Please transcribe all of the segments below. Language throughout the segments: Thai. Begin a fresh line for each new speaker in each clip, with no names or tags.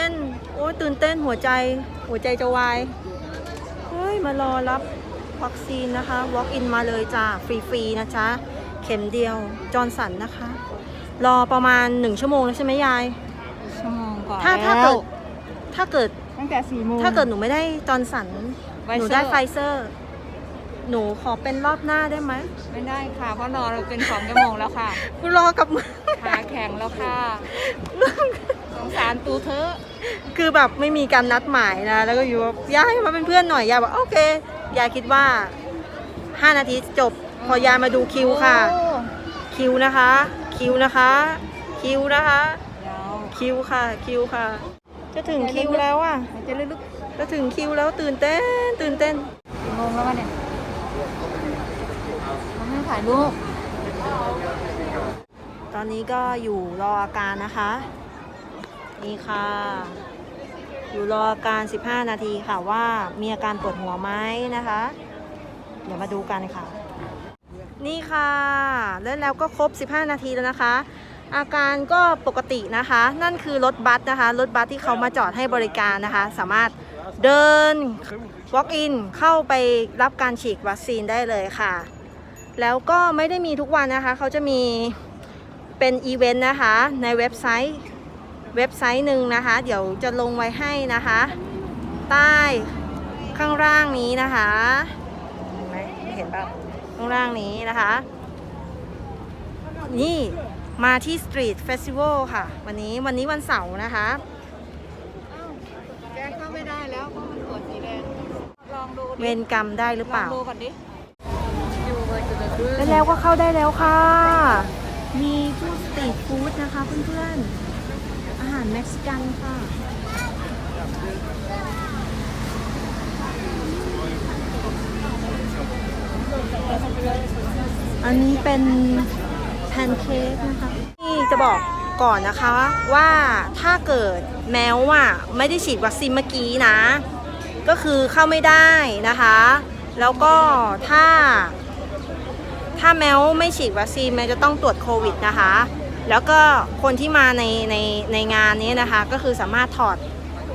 ต้น โอ้ยตื่นเต้นหัวใจ หัวใจจะวาย เฮ้ย มารอรับวัคซีนนะคะ walk in มาเลยจ้า ฟรี ๆ นะจ๊ะ เข็มเดียว จอร์นสันนะคะ รอประมาณ1ชั่วโมงแล้วใช่ไหมยาย
ชั่วโมงก่อน
ถ้าถ้า
แล้ว
เกิด ถ้าเกิด
ตั้งแต่สี่โมง
ถ้าเกิดหนูไม่ได้จอร์นสัน
ไฟ
หนู
เซอร์
ได้ไฟเซอร์ หนูขอเป็นรอบหน้าได้ไหม
ไม่ได้ค่ะ เพราะรอเราเป็นสองชั่วโมงแล้วค่ะ
กูรอกับมือ
ขาแข็งแล้วค่ะ สงสารตูเธอะ
คือแบบไม่มีการนัดหมายนะ แล้วก็อยู่ว่ายายมาเป็นเพื่อนหน่อยยายบอกโอเคยายคิดว่า 5 นาทีจบ พอยายมาดูคิวค่ะ
โอ้
คิวนะคะ คิวนะคะ คิวนะคะ
เดี๋ยว
คิวค่ะ คิวค่ะ จะถึงคิวแล้วอะ
หายใจลึก
จะถึงคิวแล้วตื่นเต้น ตื่นเต้น
ๆกี่โมงแล้ววะเนี่ยเขาไม่ถ่ายรูป
ตอนนี้ก็อยู่รออาการนะคะ นี่ค่ะ อยู่รออาการ 15 นาทีค่ะว่ามีอาการปวดหัวไหมนะคะ เดี๋ยวมาดูกันค่ะ นี่ค่ะ แล้วแล้วก็ครบ 15 นาทีแล้วนะคะ อาการก็ปกตินะคะ นั่นคือรถบัสนะคะ รถบัสที่เขามาจอดให้บริการนะคะ สามารถเดิน walk in เข้าไปรับการฉีดวัคซีนได้เลยค่ะ แล้วก็ไม่ได้มีทุกวันนะคะ เขาจะมีเป็นอีเวนต์นะคะ ในเว็บไซต์ เว็บไซต์หนึ่งนะคะ เดี๋ยวจะลงไว้ให้นะคะ ใต้ข้างล่างนี้นะคะเห็นไหมไม่เห็นป่ะข้างล่างนี้นะคะ นี่มาที่สตรีทเฟสติวัลค่ะ วันนี้วันนี้วันเสาร์นะคะ
แกเข้าไม่ได้แล้วเพราะมันตรวจสีแดงลองดู
เว
ดิ
รกรรมได้หรือเป
ลอ
ล่า
งดูก่อนดิอยู่เบอร์จุดเดือด
แล้วแล้วก็เข้าได้แล้วค่ะ มีฟู้ดสตรีทฟู้ดนะคะเพื่อนๆอารเม็กซิกันค่ะ อันนี้เป็นแพนเค้กนะคะ นี่จะบอกก่อนนะคะว่าถ้าเกิดแม้ว่าไม่ได้ฉีดวัคซีนเมื่อกี้นะ ก็คือเข้าไม่ได้นะคะ แล้วก็ถ้า ถ้าแมวไม่ฉีดวัคซีนแมวจะต้องตรวจโควิดนะคะ แล้วก็คนที่มาในในในงานนี้นะคะ ก็คือสามารถถอด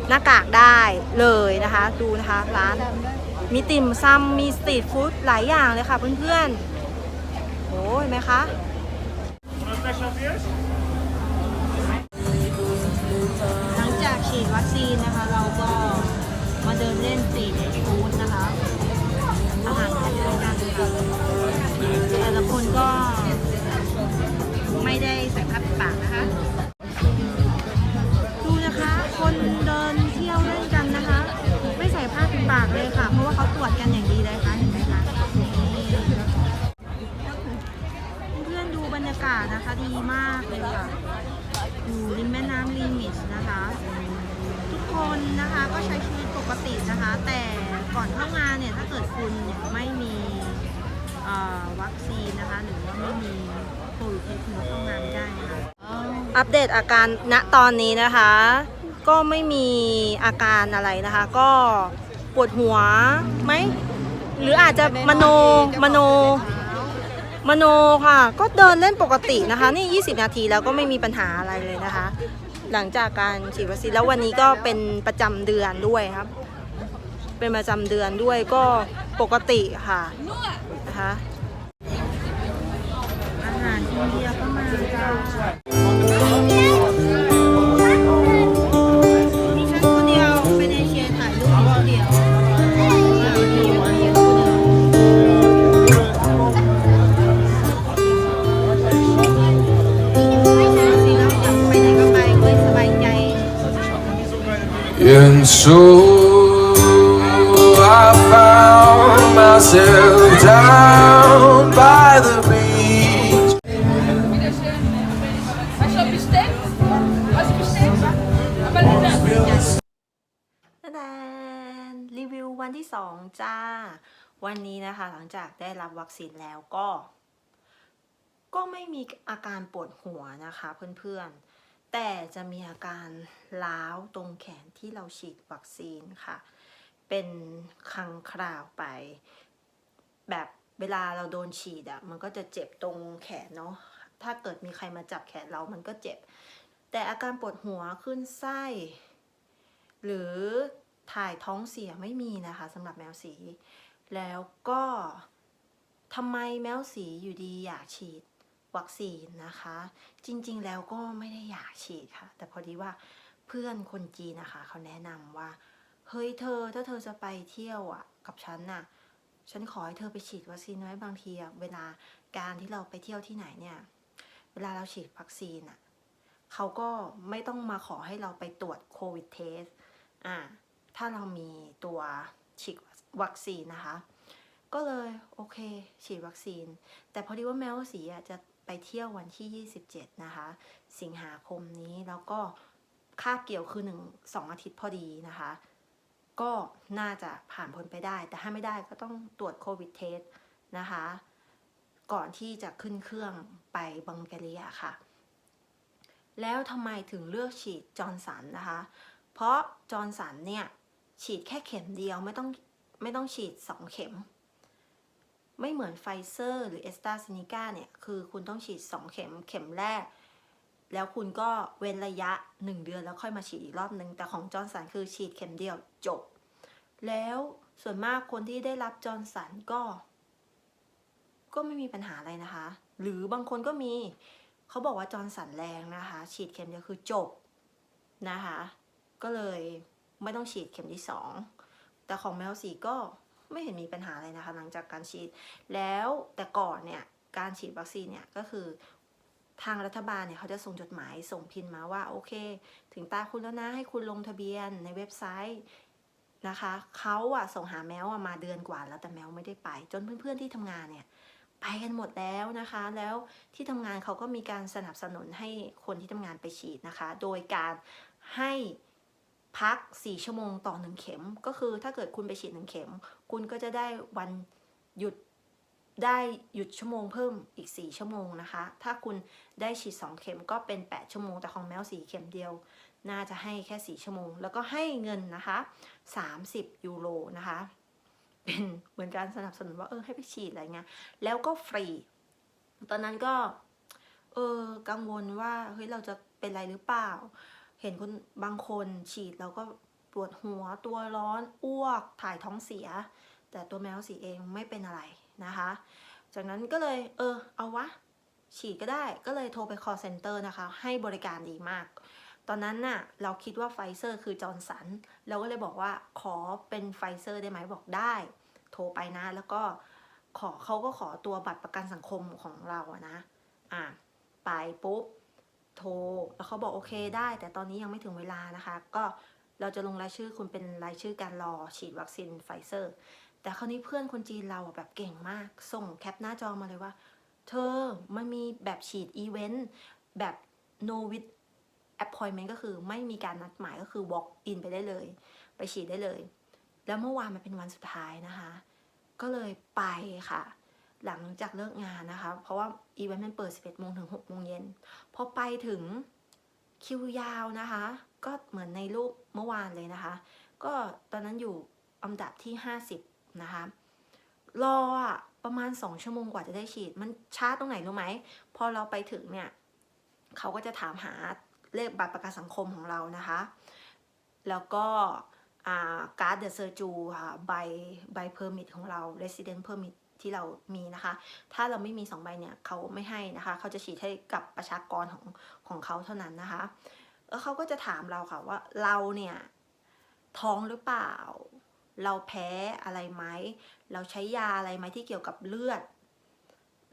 หน้ากากได้เลยนะคะ ดูนะคะร้านมีติ่มซำมีสตรีทฟู้ดหลายอย่างเลยค่ะเพื่อนๆโอ้ยไหมคะหลังจากฉีดวัคซีนนะคะ เราก็มาเดินเล่นสตรีทฟู้ดนะคะ อาหารทยด้วยกัน ดีมากเลยค่ะอยู่ริมแม่น้ำลีมิสนะคะ ทุกคนนะคะก็ใช้ชีวิตปกตินะคะ แต่ก่อนเข้างานเนี่ยถ้าเกิดคุณไม่มีวัคซีนนะคะ หรือว่าไม่มีโควิดคุณเข้างานไม่ได้นะคะอัปเดตอาการณตอนนี้นะคะ ก็ไม่มีอาการอะไรนะคะ ก็ปวดหัวไหมหรืออาจจะมโนมโน มโนค่ะ ก็เดินเล่นปกตินะคะ นี่ 20 นาทีแล้วก็ไม่มีปัญหาอะไรเลยนะคะ หลังจากการฉีดวัคซีนแล้ววันนี้ก็เป็นประจำเดือนด้วยครับ เป็นประจำเดือนด้วยก็ปกติค่ะนะคะอาหารอินเดียก็มาจ้ามีฉันคนเดียวเป็นเอเชียถ่ายรูปคนเดียว
And so I found myself down by the beach.
รีวิววันที่สองจ้า วันนี้นะคะหลังจากได้รับวัคซีนแล้วก็ ก็ไม่มีอาการปวดหัวนะคะเพื่อนๆ แต่จะมีอาการล้าวตรงแขนที่เราฉีดวัคซีนค่ะ เป็นครั้งคราวไป แบบเวลาเราโดนฉีดอะมันก็จะเจ็บตรงแขนเนาะ ถ้าเกิดมีใครมาจับแขนเรามันก็เจ็บ แต่อาการปวดหัวขึ้นไส้ หรือถ่ายท้องเสียไม่มีนะคะสำหรับแมวสี แล้วก็ทำไมแมวสีอยู่ดีอยากฉีด วัคซีนนะคะ จริงๆแล้วก็ไม่ได้อยากฉีดค่ะ แต่พอดีว่าเพื่อนคนจีนนะคะเขาแนะนำว่า เฮ้ยเธอถ้าเธอจะไปเที่ยวอะ กับฉันน่ะฉันขอให้เธอไปฉีดวัคซีนไว้บางทีอะเวลาการที่เราไปเที่ยวที่ไหนเนี่ยเวลาเราฉีดวัคซีนอะเขาก็ไม่ต้องมาขอให้เราไปตรวจโควิดเทสอ่าถ้าเรามีตัวฉีดวัคซีนนะคะ ก็เลยโอเค ฉีดวัคซีน แต่พอดีว่าแมวสีอะจะ ไปเที่ยววันที่ 27 นะคะ สิงหาคมนี้แล้วก็คาบเกี่ยวคือหนึ่งสองอาทิตย์พอดีนะคะ ก็น่าจะผ่านพ้นไปได้ แต่ถ้าไม่ได้ก็ต้องตรวจโควิดเทสนะคะ ก่อนที่จะขึ้นเครื่องไปบังกาเลียค่ะ แล้วทำไมถึงเลือกฉีดจอร์นสันนะคะ เพราะจอร์นสันเนี่ยฉีดแค่เข็มเดียวไม่ต้องไม่ต้องฉีด 2 เข็ม ไม่เหมือนไฟเซอร์หรือเอสตราซเนกาเนี่ย คือคุณต้องฉีด 2 เข็มเข็มแรก แล้วคุณก็เว้นระยะ 1 เดือนแล้วค่อยมาฉีดอีกรอบนึง แต่ของจอร์นสันคือฉีดเข็มเดียวจบ แล้วส่วนมากคนที่ได้รับจอร์นสันก็ ก็ไม่มีปัญหาอะไรนะคะ หรือบางคนก็มีเขาบอกว่าจอร์นสันแรงนะคะ ฉีดเข็มเดียวคือจบนะคะ ก็เลยไม่ต้องฉีดเข็มที่สองแต่ของแมวสีก็ ไม่เห็นมีปัญหาอะไรนะคะ หลังจากการฉีด แล้วแต่ก่อนเนี่ยการฉีดวัคซีนเนี่ยก็คือทางรัฐบาลเนี่ยเขาจะส่งจดหมายส่งพินมาว่าโอเค ถึงตาคุณแล้วนะให้คุณลงทะเบียนในเว็บไซต์นะคะเขาอะส่งหาแมวอะมาเดือนกว่าแล้วแต่แมวไม่ได้ไป จนเพื่อนๆที่ทำงานเนี่ยไปกันหมดแล้วนะคะ แล้วที่ทำงานเขาก็มีการสนับสนุนให้คนที่ทำงานไปฉีดนะคะ โดยการให้ พัก 4 ชั่วโมงต่อ 1 เข็ม ก็คือถ้าเกิดคุณไปฉีด 1 เข็ม คุณก็จะได้วันหยุดได้หยุดชั่วโมงเพิ่มอีก 4 ชั่วโมงนะคะ ถ้าคุณได้ฉีด 2 เข็มก็เป็น 8 ชั่วโมง แต่ของแมวสีเข็มเดียว น่าจะให้แค่ 4 ชั่วโมง แล้วก็ให้เงินนะคะ 30 ยูโรนะคะ เป็นเหมือนการสนับสนุนว่าเออให้ไปฉีดอะไรเงี้ย แล้วก็ฟรี ตอนนั้นก็ เออกังวลว่าเฮ้ยเราจะเป็นอะไรหรือเปล่า เห็นคนบางคนฉีดแล้วก็ปวดหัวตัวร้อนอ้วกถ่ายท้องเสีย แต่ตัวแมวสีเองไม่เป็นอะไรนะคะ จากนั้นก็เลยเออเอาวะ ฉีดก็ได้ก็เลยโทรไป call center นะคะ ให้บริการดีมาก ตอนนั้นน่ะเราคิดว่าไฟเซอร์คือจอร์นสันเราก็เลยบอกว่าขอเป็นไฟเซอร์ได้ไหมบอกได้ โทรไปนะแล้วก็ขอเขาก็ขอตัวบัตรประกันสังคมของเราอะนะ อะ ไปปุ๊บ โทร แล้วเขาบอกโอเคได้ แต่ตอนนี้ยังไม่ถึงเวลานะคะ ก็เราจะลงรายชื่อคุณเป็นรายชื่อการรอฉีดวัคซีนไฟเซอร์ แต่คราวนี้เพื่อนคนจีนเราแบบเก่งมาก ส่งแคปหน้าจอมาเลยว่า เธอมันมีแบบฉีดอีเวนต์แบบ no with appointment ก็คือไม่มีการนัดหมายก็คือ walk in ไปได้เลย ไปฉีดได้เลย แล้วเมื่อวานมันเป็นวันสุดท้ายนะคะ ก็เลยไปค่ะ หลังจากเลิกงานนะคะ เพราะว่าอีเวนต์มันเปิด 11โมงถึง6โมงเย็นพอไปถึงคิวยาวนะคะ ก็เหมือนในรูปเมื่อวานเลยนะคะ ก็ตอนนั้นอยู่อันดับที่ 50 นะคะ รอประมาณ 2 ชั่วโมงกว่าจะได้ฉีด มันช้าตรงไหนรู้ไหม พอเราไปถึงเนี่ย เขาก็จะถามหาเลขบัตรประกันสังคมของเรานะคะ แล้วก็การ์ดเดอะเซอร์จูค่ะใบใบเพอร์มิทของเรา Resident Permit ที่เรามีนะคะ ถ้าเราไม่มี 2 ใบเนี่ยเขาไม่ให้นะคะ เขาจะฉีดให้กับประชากรของของเขาเท่านั้นนะคะ แล้วเขาก็จะถามเราค่ะว่าเราเนี่ยท้องหรือเปล่า เราแพ้อะไรไหม เราใช้ยาอะไรไหมที่เกี่ยวกับเลือด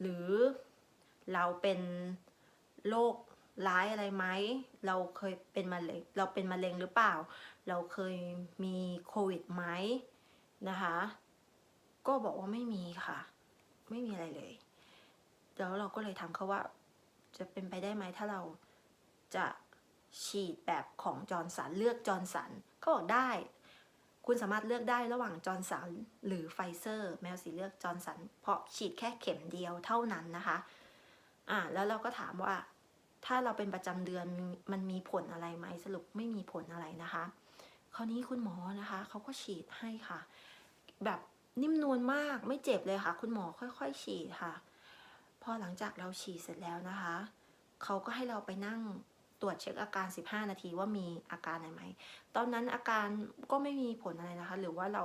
หรือเราเป็นโรคร้ายอะไรไหม เราเคยเป็นมะเร็ง เราเป็นมะเร็งหรือเปล่า เราเคยมีโควิดไหมนะคะ ก็บอกว่าไม่มีค่ะ ไม่มีอะไรเลย แล้วเราก็เลยถามเขาว่า จะเป็นไปได้ไหมถ้าเราจะฉีดแบบของจอร์นสันเลือกจอร์นสันเขาบอกได้ คุณสามารถเลือกได้ระหว่างจอร์นสันหรือไฟเซอร์ แมวสีเลือกจอร์นสันเพราะฉีดแค่เข็มเดียวเท่านั้นนะคะอ่าแล้วเราก็ถามว่าถ้าเราเป็นประจำเดือนมันมีผลอะไรไหมสรุปไม่มีผลอะไรนะคะ คราวนี้คุณหมอนะคะเขาก็ฉีดให้ค่ะ แบบ นิ่มนวลมากไม่เจ็บเลยค่ะ คุณหมอค่อย ๆ ฉีดค่ะ พอหลังจากเราฉีดเสร็จแล้วนะคะ เขาก็ให้เราไปนั่งตรวจเช็คอาการ 15 นาทีว่ามีอาการอะไรไหม ตอนนั้นอาการก็ไม่มีผลอะไรนะคะ หรือว่าเรา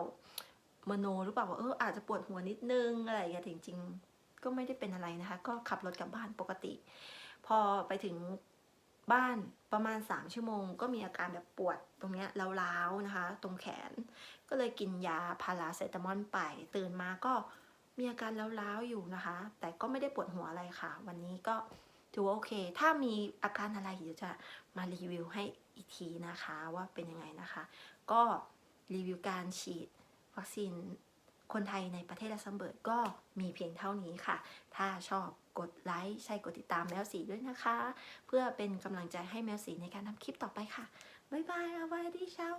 มโนหรือเปล่าว่าเอออาจจะปวดหัวนิดนึงอะไรอย่างเงี้ยจริง ๆ ก็ไม่ได้เป็นอะไรนะคะ ก็ขับรถกลับบ้านปกติ พอไปถึง บ้านประมาณ 3 ชั่วโมง ก็มีอาการแบบปวดตรงเนี้ยร้าวๆนะคะ ตรงแขน ก็เลยกินยาพาราเซตามอลไป ตื่นมาก็มีอาการร้าวๆอยู่นะคะ แต่ก็ไม่ได้ปวดหัวอะไรค่ะ วันนี้ก็ถือว่าโอเค ถ้ามีอาการอะไรเดี๋ยวจะมารีวิวให้อีกทีนะคะว่าเป็นยังไงนะคะ ก็รีวิวการฉีดวัคซีน คนไทยในประเทศลักเซมเบิร์กก็มีเพียงเท่านี้ค่ะ ถ้าชอบกดไลค์ใช่กดติดตามแมวสีด้วยนะคะ เพื่อเป็นกำลังใจให้แมวสีในการทำคลิปต่อไปค่ะ บ๊ายบายอาบายดีเช้า